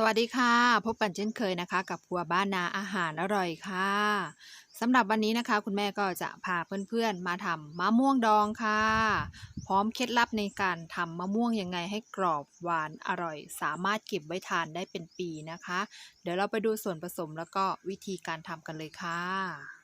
สวัสดีค่ะ พบกันเช่นเคยนะคะ กับครัวบ้านนาอาหารอร่อยค่ะสำหรับวันนี้นะคะ คุณแม่ก็จะพาเพื่อนๆมาทำมะม่วงดองค่ะ พร้อมเคล็ดลับในการทำมะม่วงยังไงให้กรอบหวานอร่อย สามารถเก็บไว้ทานได้เป็นปีนะคะ เดี๋ยวเราไปดูส่วนผสมแล้วก็วิธีการทำกันเลยค่ะ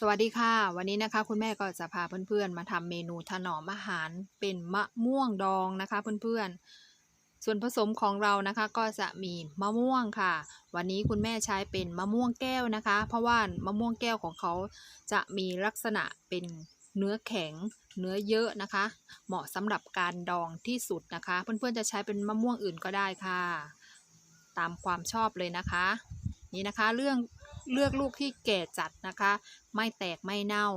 สวัสดีค่ะ วันนี้นะคะ คุณแม่ก็จะพาเพื่อนๆ มาทำเมนูถนอมอาหารเป็นมะม่วงดองนะคะ เพื่อนๆ ส่วนผสมของเรานะคะก็จะมีมะม่วงค่ะ วันนี้คุณแม่ใช้เป็นมะม่วงแก้วนะคะ เพราะว่ามะม่วงแก้วของเขาจะมีลักษณะเป็นเนื้อแข็ง เนื้อเยอะนะคะ เหมาะสำหรับการดองที่สุดนะคะ เพื่อนๆ จะใช้เป็นมะม่วงอื่นก็ได้ค่ะ ตามความชอบเลยนะคะ นี่นะคะเรื่อง เลือกลูกที่แก่จัดนะคะ ไม่แตกไม่เน่า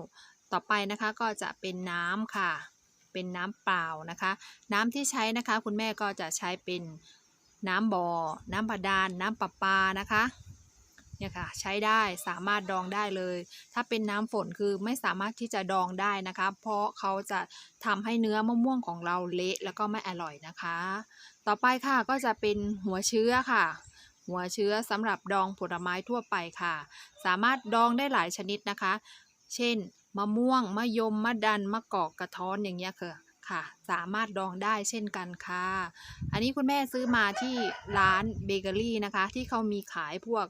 ต่อไปนะคะก็จะเป็นน้ำค่ะ เป็นน้ำเปล่านะคะ น้ำที่ใช้นะคะ คุณแม่ก็จะใช้เป็นน้ำบ่อ น้ำบาดาล น้ำประปานะคะเนี่ยค่ะใช้ได้สามารถดองได้เลย ถ้าเป็นน้ำฝนคือไม่สามารถที่จะดองได้นะคะ เพราะเขาจะทำให้เนื้อมะม่วงของเราเละแล้วก็ไม่อร่อยนะคะ ต่อไปค่ะก็จะเป็นหัวเชื้อค่ะ หัวเชื้อสำหรับดองผลไม้ทั่วไปค่ะ สามารถดองได้หลายชนิดนะคะ เช่น มะม่วง มะยม มะดัน มะกอก กระท้อนอย่างเงี้ยค่ะค่ะ สามารถดองได้เช่นกันค่ะ อันนี้คุณแม่ซื้อมาที่ร้านเบเกอรี่นะคะ ที่เขามีขายพวก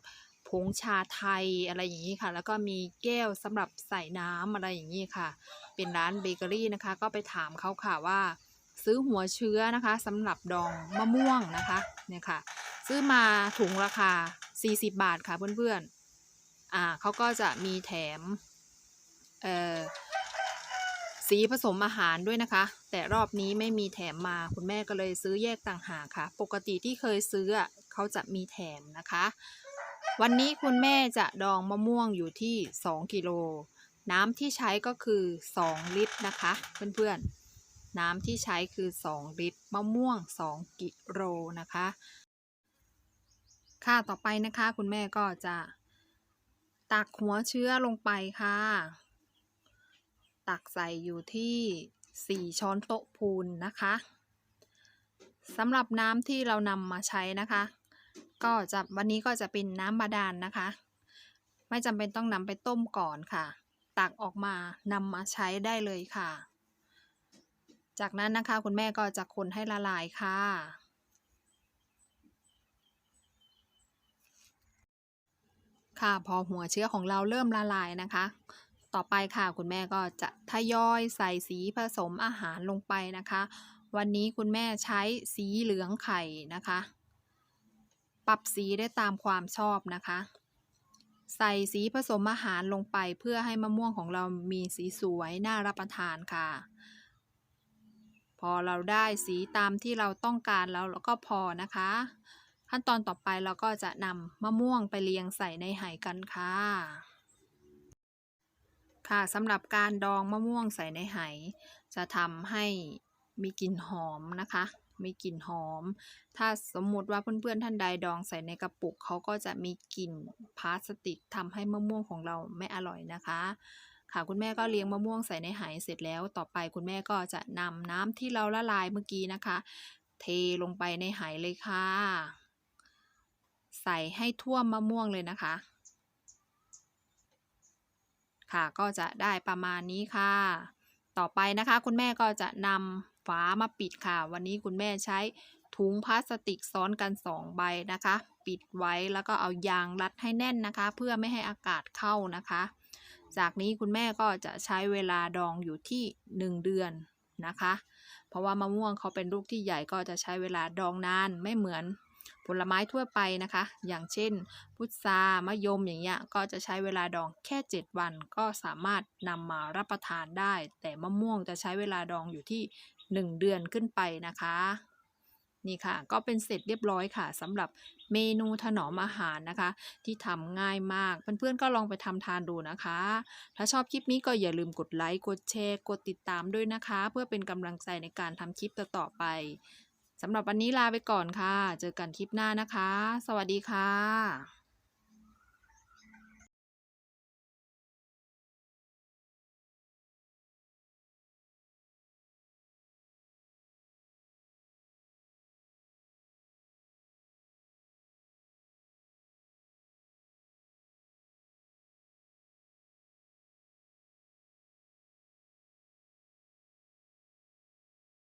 ผงชาไทยอะไรอย่างนี้ค่ะ แล้วก็มีแก้วสำหรับใส่น้ำอะไรอย่างนี้ค่ะ เป็นร้านเบเกอรี่นะคะ ก็ไปถามเขาค่ะว่า ซื้อหัวเชื้อนะคะสำหรับดองมะม่วงนะคะเนี่ยค่ะ ซื้อมาถุงราคา 40 บาทค่ะเพื่อนๆ อ่าเขาก็จะมีแถม เอ่อ สีผสมอาหารด้วยนะคะ แต่รอบนี้ไม่มีแถมมาคุณแม่ก็เลยซื้อแยกต่างหากค่ะ ปกติที่เคยซื้อเขาจะมีแถมนะคะ วันนี้คุณแม่จะดองมะม่วงอยู่ที่ 2 กิโล น้ำที่ใช้ก็คือ 2 ลิตรนะคะ เพื่อนๆน้ำที่ใช้คือ 2 ลิตร มะม่วง 2 กิโลนะคะ ค่ะต่อไปนะคะ คุณแม่ก็จะตักหัวเชื้อลงไปค่ะ ตักใส่อยู่ที่ 4 ช้อนโต๊ะพูนนะคะสำหรับน้ำที่เรานำมาใช้นะคะ ก็จะวันนี้ก็จะเป็นน้ำบาดาลนนะคะ ไม่จำเป็นต้องนำไปต้มก่อนค่ะ ตักออกมานำมาใช้ได้เลยค่ะ จากนั้นนะคะคุณแม่ก็จะคนให้ละลายค่ะ ค่ะพอหัวเชื้อของเราเริ่มละลายนะคะ ต่อไปค่ะคุณแม่ก็จะทยอยใส่สีผสมอาหารลงไปนะคะ วันนี้คุณแม่ใช้สีเหลืองไข่นะคะ ปรับสีได้ตามความชอบนะคะ ใส่สีผสมอาหารลงไปเพื่อให้มะม่วงของเรามีสีสวยน่ารับประทานค่ะ พอเราได้สีตามที่เราต้องการแล้วเราก็พอนะคะ ขั้นตอนต่อไปเราก็จะนำมะม่วงไปเรียงใส่ในไหกันค่ะ ค่ะสำหรับการดองมะม่วงใส่ในไห จะทำให้มีกลิ่นหอมนะคะ มีกลิ่นหอม ถ้าสมมติว่าเพื่อนๆท่านใดดองใส่ในกระปุกเขาก็จะมีกลิ่นพลาสติกทำให้มะม่วงของเราไม่อร่อยนะคะค่ะคุณแม่ก็เลี้ยงมะม่วงใส่ในไหเสร็จแล้วต่อไปคุณแม่ก็จะนำน้ำที่เราละลายเมื่อกี้นะคะ เทลงไปในไหเลยค่ะ ใส่ให้ท่วมมะม่วงเลยนะคะ ค่ะก็จะได้ประมาณนี้ค่ะ ต่อไปนะคะ คุณแม่ก็จะนำฝามาปิดค่ะ วันนี้คุณแม่ใช้ถุงพลาสติกซ้อนกัน 2 ใบนะคะ ปิดไว้แล้วก็เอายางรัดให้แน่นนะคะ เพื่อไม่ให้อากาศเข้านะคะ จากนี้คุณแม่ก็จะใช้เวลาดองอยู่ที่ 1 เดือนนะคะ เพราะว่ามะม่วงเขาเป็นลูกที่ใหญ่ก็จะใช้เวลาดองนานไม่เหมือน ผลไม้ทั่วไปนะคะ อย่างเช่น พุทรามะยมอย่างเงี้ยก็จะใช้เวลาดองแค่ 7 วัน ก็สามารถนำมารับประทานได้ แต่มะม่วงจะใช้เวลาดองอยู่ที่ 1 เดือนขึ้นไปนะคะนี่ค่ะ ก็เป็นเสร็จเรียบร้อยค่ะสำหรับเมนูถนอมอาหารนะคะ ที่ทำง่ายมาก เพื่อนๆก็ลองไปทำทานดูนะคะ ถ้าชอบคลิปนี้ก็อย่าลืมกดไลค์ กดแชร์ กดติดตามด้วยนะคะ เพื่อเป็นกำลังใจในการทำคลิปต่อๆไป สำหรับวันนี้ลาไปก่อนค่ะ เจอกันคลิปหน้านะคะ สวัสดีค่ะ